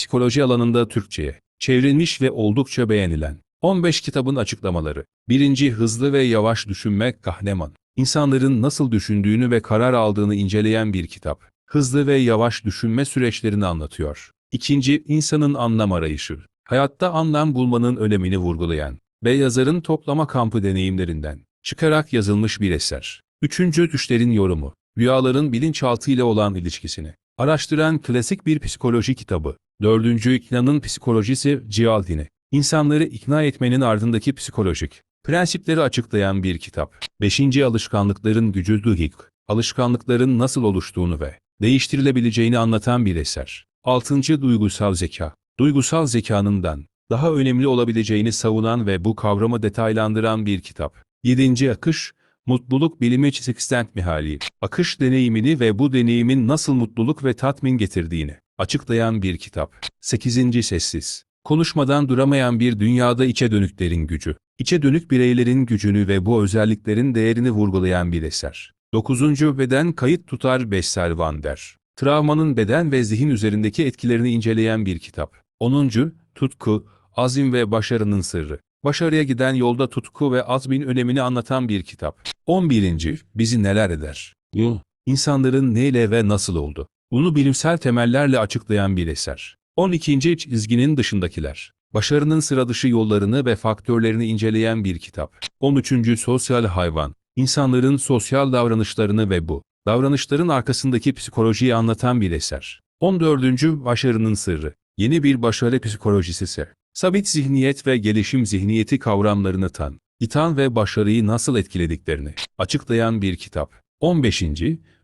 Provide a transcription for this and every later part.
psikoloji alanında Türkçe'ye çevrilmiş ve oldukça beğenilen 15 kitabın açıklamaları. Birinci Hızlı ve Yavaş Düşünme Kahneman. İnsanların nasıl düşündüğünü ve karar aldığını inceleyen bir kitap. Hızlı ve yavaş düşünme süreçlerini anlatıyor. İkinci, insanın anlam arayışı. Hayatta anlam bulmanın önemini vurgulayan ve yazarın toplama kampı deneyimlerinden çıkarak yazılmış bir eser. Üçüncü, düşlerin yorumu. Rüyaların bilinçaltı ile olan ilişkisini araştıran klasik bir psikoloji kitabı. Dördüncü, iknanın psikolojisi Cialdini. İnsanları ikna etmenin ardındaki psikolojik prensipleri açıklayan bir kitap. Beşinci, alışkanlıkların gücü Duhigg. Alışkanlıkların nasıl oluştuğunu ve değiştirilebileceğini anlatan bir eser. Altıncı, duygusal zeka. Duygusal zekanından daha önemli olabileceğini savunan ve bu kavramı detaylandıran bir kitap. Yedinci akış, mutluluk bilimi Csikszentmihalyi mihali. Akış deneyimini ve bu deneyimin nasıl mutluluk ve tatmin getirdiğini açıklayan bir kitap. Sekizinci sessiz. Konuşmadan duramayan bir dünyada içe dönüklerin gücü. İçe dönük bireylerin gücünü ve bu özelliklerin değerini vurgulayan bir eser. Dokuzuncu beden kayıt tutar Bessel van der. Travmanın beden ve zihin üzerindeki etkilerini inceleyen bir kitap. Onuncu, tutku, azim ve başarının sırrı. Başarıya giden yolda tutku ve azmin önemini anlatan bir kitap. 11. Bizi neler eder? Bu, insanların neyle ve nasıl oldu? Bunu bilimsel temellerle açıklayan bir eser. 12. Çizginin dışındakiler. Başarının sıradışı yollarını ve faktörlerini inceleyen bir kitap. 13. Sosyal hayvan. İnsanların sosyal davranışlarını ve bu davranışların arkasındaki psikolojiyi anlatan bir eser. 14. Başarının sırrı. Yeni bir başarı psikolojisi ise, sabit zihniyet ve gelişim zihniyeti kavramlarını tan, itan ve başarıyı nasıl etkilediklerini açıklayan bir kitap. 15.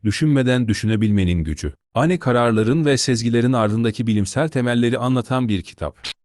Düşünmeden düşünebilmenin gücü. Ani kararların ve sezgilerin ardındaki bilimsel temelleri anlatan bir kitap.